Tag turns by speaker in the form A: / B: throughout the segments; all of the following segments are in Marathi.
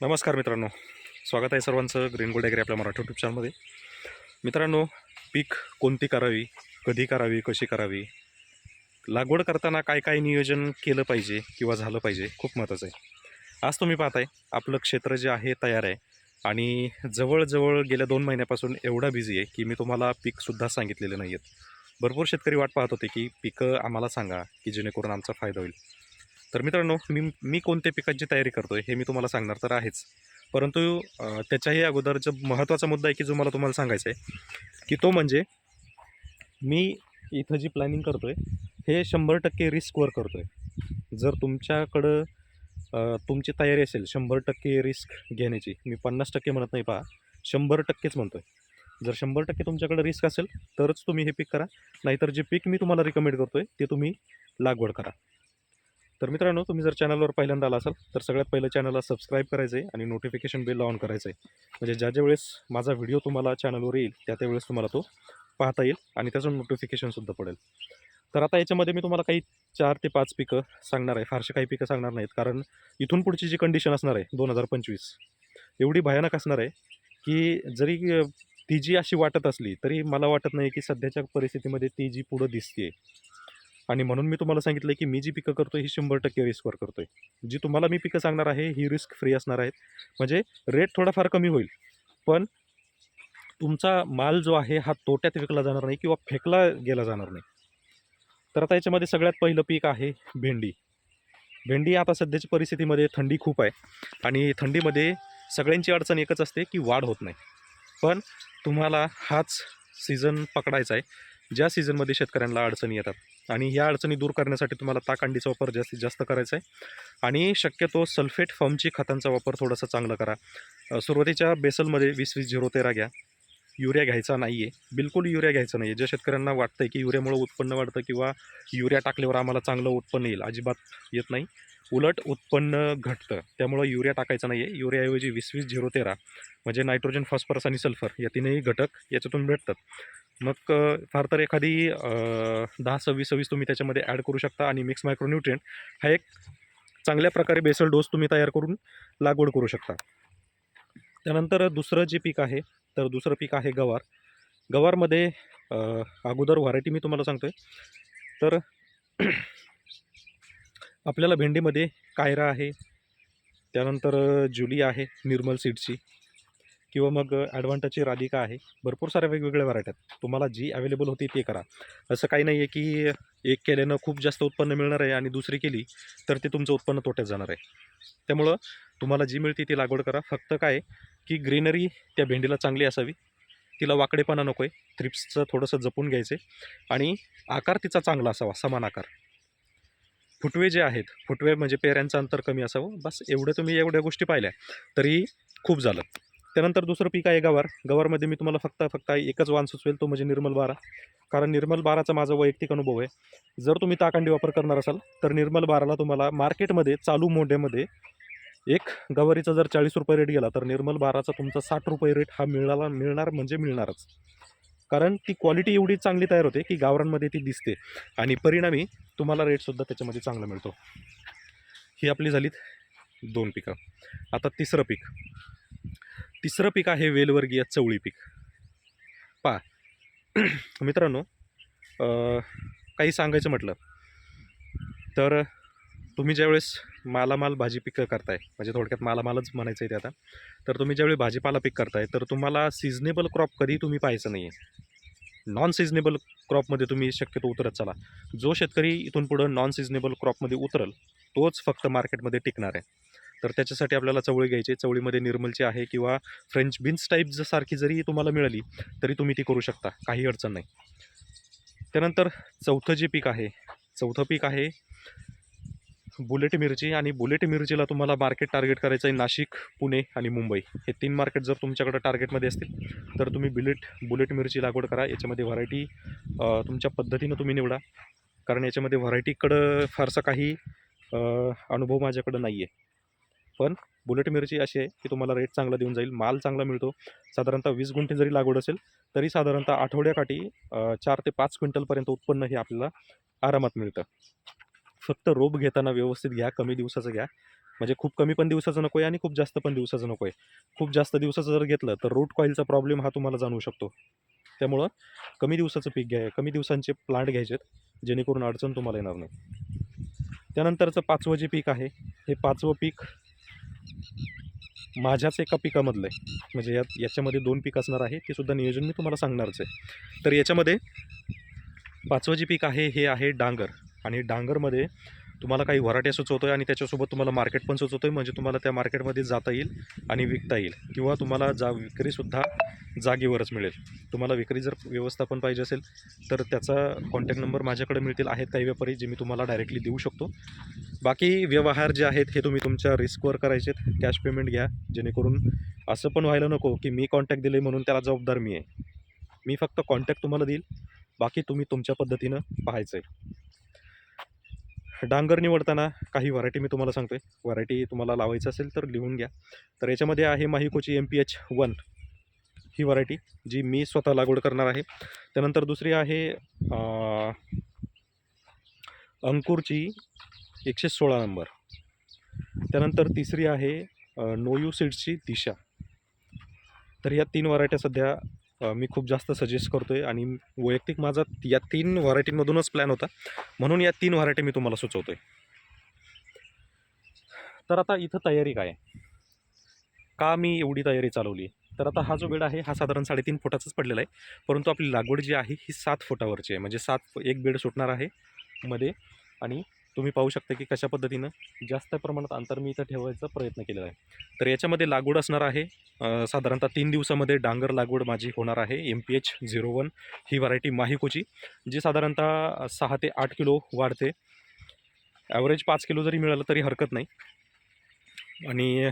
A: नमस्कार मित्रांनो. स्वागत आहे सर्वांचं ग्रीन गोल्ड ॲग्री आपल्या मराठी यूट्यूब चॅनलमध्ये मित्रांनो पीक कोणती करावी? कधी करावी? कशी करावी? लागवड करताना काय काय नियोजन केलं पाहिजे किंवा झालं पाहिजे खूप महत्त्वाचं आहे. आज तुम्ही पाहताय आपलं क्षेत्र जे आहे तयार आहे आणि जवळजवळ गेल्या दोन महिन्यापासून एवढा बिझी आहे की मी तुम्हाला पीकसुद्धा सांगितलेले नाही आहेत भरपूर शेतकरी वाट पाहत होते की पिकं आम्हाला सांगा की जेणेकरून आमचा फायदा होईल. तर मित्रांनो मी मी कोणत्या पिकाची तयारी करतो आहे हे मी तुम्हाला सांगणार तर आहेच. परंतु त्याच्याही अगोदर जो महत्त्वाचा मुद्दा आहे की जो मला तुम्हाला सांगायचा आहे की तो म्हणजे मी इथं जी प्लॅनिंग करतो आहे हे शंभर टक्के रिस्कवर करतो आहे जर तुमच्याकडं तुमची तयारी असेल शंभर टक्के रिस्क घेण्याची मी पन्नास टक्के म्हणत नाही पहा शंभर टक्केच म्हणतो आहे जर शंभर टक्के तुमच्याकडे रिस्क असेल तरच तुम्ही हे पीक करा नाहीतर जे पीक मी तुम्हाला रिकमेंड करतो आहे ते तुम्ही लागवड करा. तर मित्रांनो तुम्ही जर चॅनलवर पहिल्यांदा आला असाल तर सगळ्यात पहिलं चॅनलला सबस्क्राईब करायचं आहे आणि नोटिफिकेशन बिल ऑन करायचं आहे. म्हणजे ज्या ज्या वेळेस माझा व्हिडिओ तुम्हाला चॅनलवर येईल त्या त्यावेळेस तुम्हाला तो पाहता येईल आणि त्याचं नोटिफिकेशनसुद्धा पडेल. तर आता याच्यामध्ये मी तुम्हाला काही चार ते पाच पिकं सांगणार आहे. फारसे काही पिकं सांगणार नाहीत कारण इथून पुढची जी कंडिशन असणार आहे दोन हजार पंचवीस एवढी भयानक असणार आहे की जरी ती जी अशी वाटत असली तरी मला वाटत नाही की सध्याच्या परिस्थितीमध्ये ती जी पुढं दिसते आणि म्हणून मी तुम्हाला सांगितलं की मी जी पिकं करतो ही शंभर टक्के रिस्कवर करतो आहे जी तुम्हाला मी पिकं सांगणार आहे ही रिस्क फ्री असणार आहेत. म्हणजे रेट थोडाफार कमी होईल. पण तुमचा माल जो आहे हा तोट्यात विकला जाणार नाही किंवा फेकला गेला जाणार नाही. तर आता याच्यामध्ये सगळ्यात पहिलं पीक आहे भेंडी. भेंडी आता सध्याच्या परिस्थितीमध्ये थंडी खूप आहे आणि थंडीमध्ये सगळ्यांची अडचण एकच असते की वाढ होत नाही. पण तुम्हाला हाच सीझन पकडायचा आहे. ज्या सीझनमध्ये शेतकऱ्यांना अडचणी येतात आणि या अडचणी दूर करण्यासाठी तुम्हाला ताकांडीचा वापर जास्तीत जास्त करायचा आहे. आणि शक्यतो सल्फेट फॉर्मची खतांचा वापर थोडासा चांगला करा. सुरुवातीच्या बेसलमध्ये वीस वीस झिरो तेरा घ्या. युरिया घ्यायचा नाही आहे बिलकुल युरिया घ्यायचा नाही आहे ज्या शेतकऱ्यांना वाटतं आहे की युरियामुळं उत्पन्न वाढतं किंवा युरिया टाकल्यावर आम्हाला चांगलं उत्पन्न येईल अजिबात येत नाही. उलट उत्पन्न घटतं. त्यामुळं युरिया टाकायचा नाही आहे युरियाऐवजी वीस वीस झिरो तेरा म्हणजे नायट्रोजन फॉस्फरस आणि सल्फर या तीनही घटक याच्यातून भेटतात. मग फार तर एखादी दहा सव्वीस सव्वीस तुम्ही त्याच्यामध्ये ॲड करू शकता आणि मिक्स मायक्रोन्युट्रिएंट हा एक चांगल्या प्रकारे बेसल डोस तुम्ही तयार करून लागवड करू शकता. त्यानंतर दुसरं जे पीक आहे तर दुसरं पीक आहे गवार. गवारमध्ये अगोदर व्हरायटी मी तुम्हाला सांगतो आहे तर आपल्याला भेंडीमध्ये कायरा आहे त्यानंतर जुली आहे निर्मल सीडची किंवा मग ॲडव्हान्टाची राधिका आहे? भरपूर साऱ्या वेगवेगळ्या व्हरायटी आहेत. तुम्हाला जी अवेलेबल होती ते करा. असं काही नाही आहे की एक केल्यानं खूप जास्त उत्पन्न मिळणार आहे आणि दुसरी केली तर ते तुमचं उत्पन्न तोट्यात जाणार आहे. त्यामुळं तुम्हाला जी मिळते ती लागवड करा. फक्त काय की ग्रीनरी त्या भेंडीला चांगली असावी. तिला वाकडेपणा नको आहे थ्रिप्सचं थोडंसं जपून घ्यायचं आहे आणि आकार तिचा चांगला असावा. समान आकार. फुटवे जे आहेत फुटवे म्हणजे पेऱ्यांचं अंतर कमी असावं. बस एवढं तुम्ही एवढ्या गोष्टी पाहिल्या तरी खूप झालं. त्यानंतर दुसरं पीक आहे गवार. गवारमध्ये मी तुम्हाला फक्त फक्त एकच वाण सुचवेल तो म्हणजे निर्मल बारा. कारण निर्मल बाराचा माझा वैयक्तिक अनुभव आहे. जर तुम्ही ताकांडी वापर करणार असाल तर निर्मल बाराला तुम्हाला मार्केटमध्ये चालू मोढ्यामध्ये एक गवारीचा जर चाळीस रुपये रेट गेला तर निर्मल बाराचा तुमचा साठ रुपये रेट हा मिळाला मिळणार म्हणजे मिळणारच. कारण ती क्वालिटी एवढी चांगली तयार होते की गावरांमध्ये ती दिसते. आणि परिणामी तुम्हाला रेटसुद्धा त्याच्यामध्ये चांगला मिळतो. ही आपली झालीत दोन पिकं. आता तिसरं पीक. तिसरं पीक आहे वेलवर्गीय चवळी पीक. पा मित्रांनो काही सांगायचं म्हटलं तर तुम्ही ज्यावेळेस मालामाल भाजी पिकं करताय म्हणजे थोडक्यात मालामालच म्हणायचं आहे ते आता तर तुम्ही ज्यावेळी भाजीपाला पीक करताय तर तुम्हाला सिजनेबल क्रॉप कधी तुम्ही पाहायचं नाही आहे नॉन सिजनेबल क्रॉपमध्ये तुम्ही शक्यतो उतरत चला. जो शेतकरी इथून पुढं नॉन सिजनेबल क्रॉपमध्ये उतरल तोच फक्त मार्केटमध्ये टिकणार आहे. तर त्याच्यासाठी आपल्याला चवळी घ्यायची चवळीमध्ये निर्मलची आहे किंवा फ्रेंच बीन्स टाईप जर सारखी जरी तुम्हाला मिळाली तरी तुम्ही ती करू शकता. काही अडचण नाही. त्यानंतर चौथं जे पीक आहे चौथं पीक आहे बुलेट मिरची आणि बुलेट मिरचीला तुम्हाला मार्केट टार्गेट करायचं आहे नाशिक पुणे आणि मुंबई. हे तीन मार्केट जर तुमच्याकडं टार्गेटमध्ये असतील तर तुम्ही बुलेट बुलेट मिरची लागवड करा. याच्यामध्ये व्हरायटी तुमच्या पद्धतीनं तुम्ही निवडा. कारण याच्यामध्ये व्हरायटीकडं फारसा काही अनुभव माझ्याकडं नाही आहे पण बुलेट मिरची अशी आहे की तुम्हाला रेट चांगला देऊन जाईल माल चांगला मिळतो. साधारणतः वीस गुंठे जरी लागवड असेल तरी साधारणतः आठवड्याकाठी चार ते पाच क्विंटलपर्यंत उत्पन्न हे आपल्याला आरामात मिळतं. फक्त रोप घेताना व्यवस्थित घ्या कमी दिवसाचं घ्या. म्हणजे खूप कमी पण दिवसाचं नको आहे आणि खूप जास्त पण दिवसाचं नको आहे खूप जास्त दिवसाचं जर घेतलं तर रूट कॉईलचा प्रॉब्लेम हा तुम्हाला जाणवू शकतो. त्यामुळं कमी दिवसाचं पीक घ्या कमी दिवसांचे प्लांट घ्यायचेत जेणेकरून अडचण तुम्हाला येणार नाही. त्यानंतरचं पाचवं जे पीक आहे हे पाचवं पीक माझ्याच एका पिकामधलं आहे. म्हणजे यात याच्यामध्ये दोन पीक असणार आहे ते सुद्धा नियोजन मी तुम्हाला सांगणारच आहे. तर याच्यामध्ये पाचवं जे पीक आहे हे आहे डांगर. आणि डांगरमध्ये तुम्हाला काही व्हरायटी सुचवतो आहे आणि त्याच्यासोबत तुम्हाला मार्केट पण सुचवतो आहे म्हणजे तुम्हाला त्या मार्केटमध्ये जाता येईल आणि विकता येईल. किंवा तुम्हाला जा विक्रीसुद्धा जागेवरच मिळेल. तुम्हाला विक्री जर व्यवस्थापन पाहिजे असेल तर त्याचा कॉन्टॅक्ट नंबर माझ्याकडे मिळतील. आहेत काही व्यापारी जे मी तुम्हाला डायरेक्टली देऊ शकतो. बाकी व्यवहार जे आहेत हे तुम्ही तुमच्या रिस्कवर करायचे कॅश पेमेंट घ्या जेणेकरून असं पण व्हायला नको की मी कॉन्टॅक्ट दिले म्हणून त्याला जबाबदार मी आहे. मी फक्त कॉन्टॅक्ट तुम्हाला देईल. बाकी तुम्ही तुमच्या पद्धतीनं पाहायचं आहे डांगर निवडताना काही व्हरायटी मी तुम्हाला सांगतो आहे व्हरायटी तुम्हाला लावायचं असेल तर लिहून घ्या. तर याच्यामध्ये आहे माहिकोची एम पी एच वन ही व्हरायटी जी मी स्वतः लागवड करणार आहे. त्यानंतर दुसरी आहे अंकुरची एकशे सोळा नंबर. त्यानंतर तिसरी आहे नोयू सीड्सची दिशा. तर या तीन व्हरायट्या सध्या मी खूप जास्त सजेस्ट करतो आहे आणि वैयक्तिक माझा या तीन व्हरायटींमधूनच प्लॅन होता. म्हणून या तीन व्हरायटी मी तुम्हाला सुचवतो आहे तर आता इथं तयारी काय? का मी एवढी तयारी चालवली? तर आता हा जो बेड आहे हा साधारण साडेतीन फुटाचाच पडलेला आहे. परंतु आपली लागवड जी आहे ही सात फुटावरची आहे. म्हणजे सात एक बेड सुटणार आहे मध्ये आणि तुम्ही पाहू शकता की कशा पद्धतीनं जास्त प्रमाणात अंतर मी इथं ठेवायचा प्रयत्न केलेला आहे. तर याच्यामध्ये लागवड असणार आहे. साधारणतः तीन दिवसामध्ये डांगर लागवड माझी होणार आहे. M P H zero one ही व्हरायटी माहिकोची जी साधारणतः सहा ते आठ किलो वाढते. ॲव्हरेज पाच किलो जरी मिळालं तरी हरकत नाही. आणि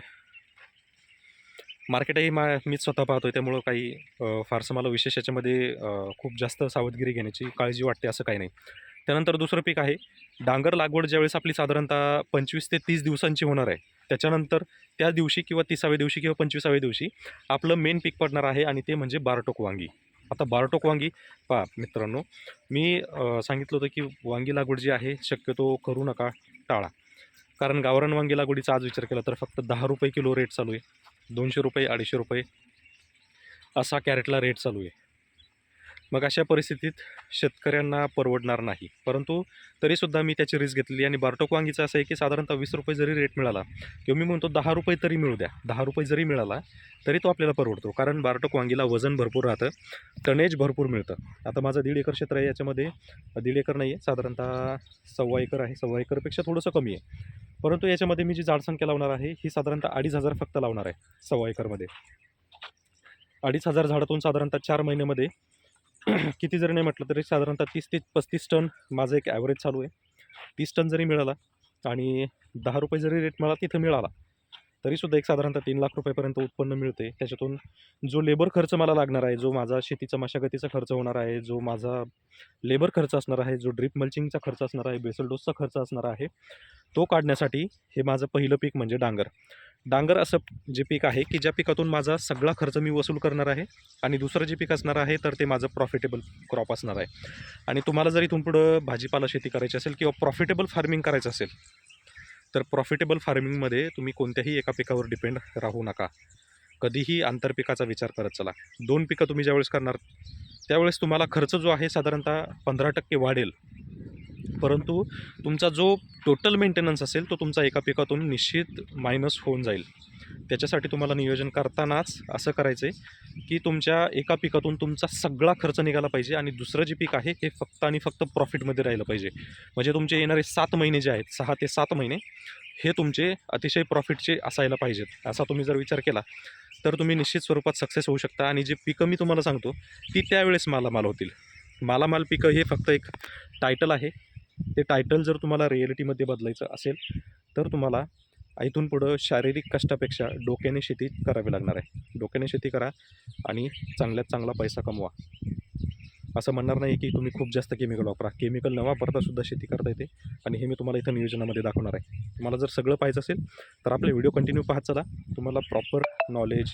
A: मार्केटही मा मीच स्वतः पाहतो आहे त्यामुळं काही फारसं मला विशेष याच्यामध्ये खूप जास्त सावधगिरी घेण्याची काळजी वाटते असं काही नाही. त्यानंतर दुसरं पीक आहे. डांगर लागवड ज्यावेळेस आपली साधारणतः पंचवीस ते तीस दिवसांची होणार आहे त्याच्यानंतर त्या दिवशी किंवा तिसाव्या दिवशी किंवा पंचवीसाव्या दिवशी आपलं मेन पीक पडणार आहे आणि ते म्हणजे बारटोक वांगी. आता बारटोक वांगी पहा मित्रांनो मी सांगितलं होतं की वांगी लागवड जी आहे शक्यतो करू नका टाळा. कारण गावरान वांगी लागवडीचा आज विचार केला तर फक्त दहा रुपये किलो रेट चालू आहे दोनशे रुपये अडीचशे रुपये असा कॅरेटला रेट चालू आहे. मग अशा परिस्थितीत शेतकऱ्यांना परवडणार नाही. परंतु तरीसुद्धा मी त्याची रिस्क घेतली आणि बारटोक वांगीचं असं आहे की साधारणतः वीस रुपये जरी रेट मिळाला किंवा मी म्हणतो दहा रुपये तरी मिळू द्या. दहा रुपये जरी मिळाला तरी तो आपल्याला परवडतो. कारण बारटोक वांगीला वजन भरपूर राहतं टनेज भरपूर मिळतं. आता माझं दीड एकर क्षेत्र आहे याच्यामध्ये दीड एकर नाही आहे साधारणतः सव्वा एकर आहे. सव्वा एकरपेक्षा थोडंसं कमी आहे. परंतु याच्यामध्ये मी जी झाडसंख्या लावणार आहे ही साधारणतः अडीच हजार फक्त लावणार आहे सव्वा एकरमध्ये. अडीच हजार झाडातून साधारणतः चार महिन्यामध्ये किती जरी नाही म्हटलं तरी साधारणतः तीस ते पस्तीस टन माझं एक ॲव्हरेज चालू आहे. तीस टन जरी मिळाला आणि दहा रुपये जरी रेट मिळाला तिथं मिळाला तरीसुद्धा एक साधारणतः तीन लाख रुपयेपर्यंत उत्पन्न मिळते. त्याच्यातून जो लेबर खर्च मला लागणार आहे जो माझा शेतीचा मशागतीचा खर्च होणार आहे जो माझा लेबर खर्च असणार आहे जो ड्रिप मल्चिंगचा खर्च असणार आहे बेसल डोसचा खर्च असणार आहे तो काढण्यासाठी हे माझं पहिलं पीक म्हणजे डांगर. डांगर असं जे पीक आहे की ज्या पिकातून माझा सगळा खर्च मी वसूल करणार आहे आणि दुसरं जे पीक असणार आहे तर ते माझं प्रॉफिटेबल क्रॉप असणार आहे. आणि तुम्हाला जर इथून पुढं भाजीपाला शेती करायची असेल किंवा प्रॉफिटेबल फार्मिंग करायचं असेल तर प्रॉफिटेबल फार्मिंगमध्ये तुम्ही कोणत्याही एका पिकावर डिपेंड राहू नका. कधीही आंतरपिकाचा विचार करत चला. दोन पिकं तुम्ही ज्यावेळेस करणार त्यावेळेस तुम्हाला खर्च जो आहे साधारणतः पंधरा टक्के वाढेल. परंतु तुमचा जो टोटल मेंटेनन्स असेल तो तुमचा एका पिकातून निश्चित मायनस होऊन जाईल. त्याच्यासाठी तुम्हाला नियोजन करतानाच असं करायचं आहे की तुमच्या एका पिकातून तुमचा सगळा खर्च निघाला पाहिजे आणि दुसरं जे पीक आहे हे फक्त आणि फक्त प्रॉफिटमध्ये राहिलं पाहिजे. म्हणजे तुमचे येणारे सात महिने जे आहेत सहा ते सात महिने हे तुमचे अतिशय प्रॉफिटचे असायला पाहिजेत. असा तुम्ही जर विचार केला तर तुम्ही निश्चित स्वरूपात सक्सेस होऊ शकता. आणि जे पिकं मी तुम्हाला सांगतो ती त्यावेळेस मालामाल होतील. मालामाल पिकं हे फक्त एक टायटल आहे. ते टायटल जर तुम्हाला रिॲलिटीमध्ये बदलायचं असेल तर तुम्हाला इथून पुढं शारीरिक कष्टापेक्षा डोक्याने शेती करावी लागणार आहे. डोक्याने शेती करा आणि चांगल्यात चांगला पैसा कमवा. असं म्हणणार नाही की तुम्ही खूप जास्त केमिकल वापरा. केमिकल न वापरता सुद्धा शेती करता येते आणि हे मी तुम्हाला इथं नियोजनामध्ये दाखवणार आहे. तुम्हाला जर सगळं पाहिजे असेल तर आपले व्हिडिओ कंटिन्यू पाहत चला. तुम्हाला प्रॉपर नॉलेज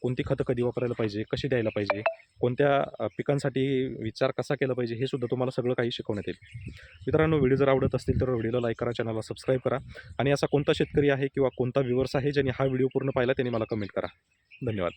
A: कोणती खतं कधी वापरायला पाहिजे कशी द्यायला पाहिजे कोणत्या पिकांसाठी विचार कसा केला पाहिजे हे सुद्धा तुम्हाला सगळं काही शिकवण्यात येईल. मित्रांनो व्हिडिओ जर आवडत असतील तर व्हिडिओला लाईक करा चॅनलला सबस्क्राईब करा आणि असा कोणता शेतकरी आहे किंवा कोणता व्ह्युअर्स आहे ज्यांनी हा व्हिडिओ पूर्ण पाहिला त्यांनी मला कमेंट करा. धन्यवाद.